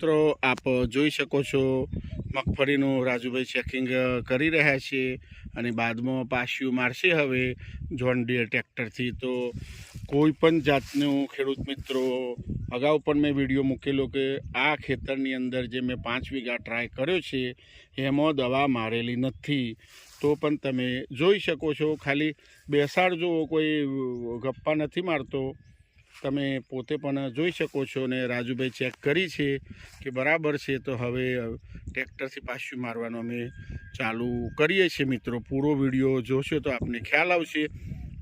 મિત્રો, આપ જોઈ શકો છો, મગફળીનું રાજુભાઈ ચેકિંગ કરી રહ્યા છે અને બાદમાં પાછું મારશે હવે જોન ડિયર ટ્રેક્ટરથી તો કોઈ પણ જાતનું ખેડૂત મિત્રો, અગાઉ પણ મેં વીડિયો મૂકેલો કે આ ખેતરની અંદર જે મેં પાંચ વીઘા ટ્રાય કર્યો છે, એમાં દવા મારેલી નથી. તો પણ તમે જોઈ શકો છો, ખાલી બેસાડજો, કોઈ ગપ્પા નથી મારતો. તમે પોતે પણ જોઈ શકો છો ને રાજુભાઈ ચેક કરી છે કે બરાબર છે. તો હવે ટ્રેક્ટરથી પાછું મારવાનું અમે ચાલુ કરીએ છીએ મિત્રો. પૂરો વીડિયો જોશો તો આપને ખ્યાલ આવશે.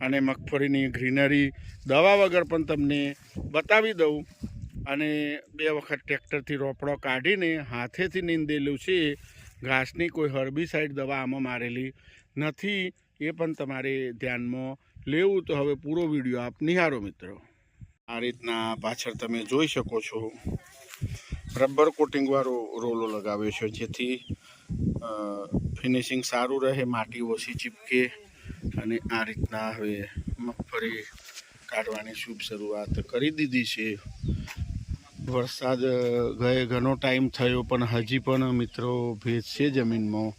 અને મગફળીની ગ્રીનરી દવા વગર પણ તમને બતાવી દઉં. અને બે વખત ટ્રેક્ટરથી રોપડો કાઢીને હાથેથી નીંદેલું છે. ઘાસની કોઈ હર્બીસાઇડ દવા આમાં મારેલી નથી. એ પણ તમારે ધ્યાનમાં લેવું. તો હવે પૂરો વીડિયો આપ નિહારો મિત્રો. આ રીતના પાછળ તમે જોઈ શકો છો. રબર કોટિંગવાળો રોલો લગાવ્યો છે, જેથી ફિનિશિંગ સારું રહે, માટી ઓછી ચીપકે અને આ રીતના હવે મગફળી કાઢવાની શુભ શરૂઆત કરી દીધી છે. વરસાદ ગયે ઘણો ટાઈમ થયો, પણ હજી પણ મિત્રો ભેજ છે જમીનમાં.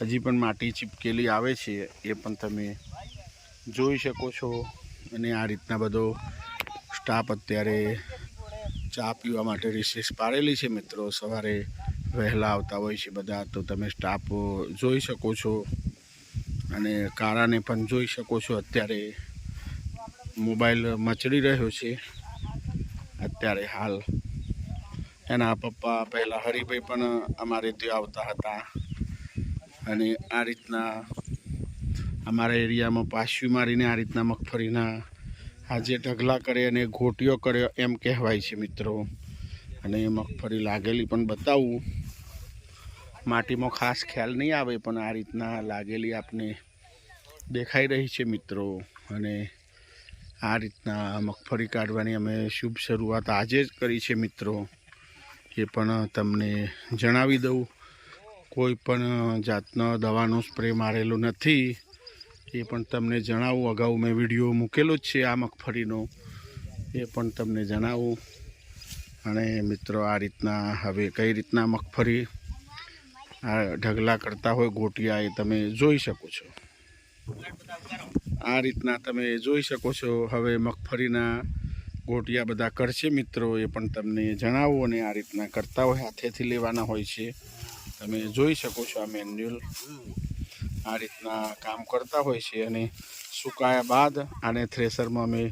હજી પણ માટી ચીપકેલી આવે છે, એ પણ તમે જોઈ શકો છો. અને આ રીતના બધો સ્ટાફ અત્યારે ચા પીવા માટે રિસેસ પાડેલી છે મિત્રો. સવારે વહેલા આવતા હોય છે બધા, તો તમે સ્ટાફ જોઈ શકો છો અને કારાને પણ જોઈ શકો છો. અત્યારે મોબાઈલ મચડી રહ્યો છે. અત્યારે હાલ એના પપ્પા પહેલાં હરિભાઈ પણ અમારે ત્યાં આવતા હતા અને આ રીતના અમારા એરિયામાં પાછું મારીને આ રીતના મગફળીના આજે ઢગલા કરે અને ઘોટીઓ કર્યો એમ કહેવાય છે મિત્રો. અને મગફળી લાગેલી પણ બતાવું. માટીમાં ખાસ ખ્યાલ નહીં આવે પણ આ રીતના લાગેલી આપને દેખાઈ રહી છે મિત્રો. અને આ રીતના મગફળી કાઢવાની અમે શુભ શરૂઆત આજે જ કરી છે મિત્રો. એ પણ તમને જણાવી દઉં. કોઈ પણ જાતનો દવાનો સ્પ્રે મારેલો નથી. એ પણ તમને જણાવું. અગાઉ મેં વીડિયો મૂકેલો જ છે આ મગફળીનો. એ પણ તમને જણાવું. અને મિત્રો, આ રીતના હવે કઈ રીતના મગફળી આ ઢગલા કરતા હોય ગોટિયા એ તમે જોઈ શકો છો. આ રીતના તમે જોઈ શકો છો. હવે મગફળીના ગોટિયા બધા કરશે મિત્રો, એ પણ તમને જણાવું અને આ રીતના કરતા હોય, હાથેથી લેવાના હોય છે. તમે જોઈ શકો છો આ મેન્યુઅલ. આ રીતના કામ કરતા હોય છે અને સુકાયા બાદ આને થ્રેસરમાં અમે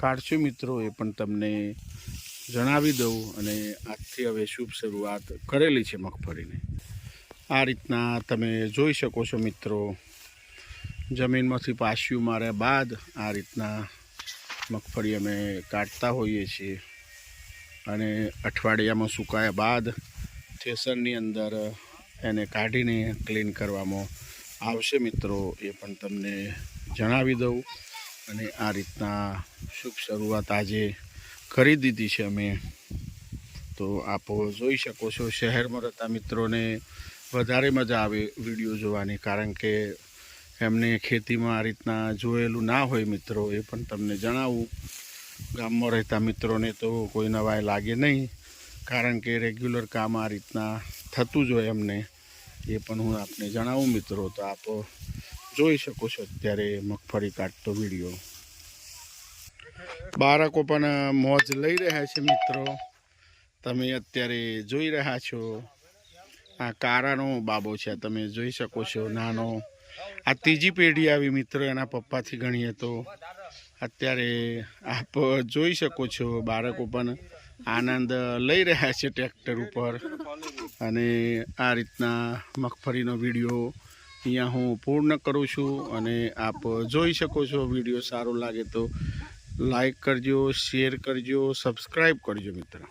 કાઢશું. મિત્રો, એ પણ તમને જણાવી દઉં અને આજથી હવે શુભ શરૂઆત કરેલી છે મગફળીને. આ રીતના તમે જોઈ શકો છો મિત્રો, જમીનમાંથી પાછું માર્યા બાદ આ રીતના મગફળી અમે કાઢતા હોઈએ છીએ. અને અઠવાડિયામાં સુકાયા બાદ થેસરની અંદર એને કાઢીને ક્લીન કરવામાં આવશે મિત્રો એ પણ તમને જણાવી દઉં. અને આ રીતના શુભ શરૂઆત આજે કરી દીધી છે અમે. તો આપ જોઈ શકો છો શહેરમાં રહેતા મિત્રોને વધારે મજા આવે વીડિયો જોવાની, કારણ કે એમને ખેતીમાં આ રીતના જોયેલું ના હોય મિત્રો, એ પણ તમને જણાવું. ગામમાં રહેતા મિત્રોને તો કોઈ નવાય લાગે નહીં, કારણ કે રેગ્યુલર કામ આ રીતના થતું જ હોય એમને. એ પણ હું આપને જણાવું મિત્રો, તો આપ જોઈ શકો છો અત્યારે મગફળી કાઢતો વીડિયો. બાળકો પણ મોજ લઈ રહ્યા છે મિત્રો. તમે અત્યારે જોઈ રહ્યા છો. આ કારાનો બાબો છે, તમે જોઈ શકો છો. નાનો, આ ત્રીજી પેઢી આવી મિત્રો, એના પપ્પાથી ગણીએ તો. અત્યારે આપ જોઈ શકો છો, બાળકો પણ આનંદ લઈ રહ્યા છે ટ્રેક્ટર ઉપર. અને આ રીતના મગફળીનો વીડિયો અહીંયા હું પૂર્ણ કરું છું અને આપ જોઈ શકો છો વીડિયો સારો લાગે તો લાઈક કરજો, શેર કરજો, સબસ્ક્રાઈબ કરજો મિત્રો.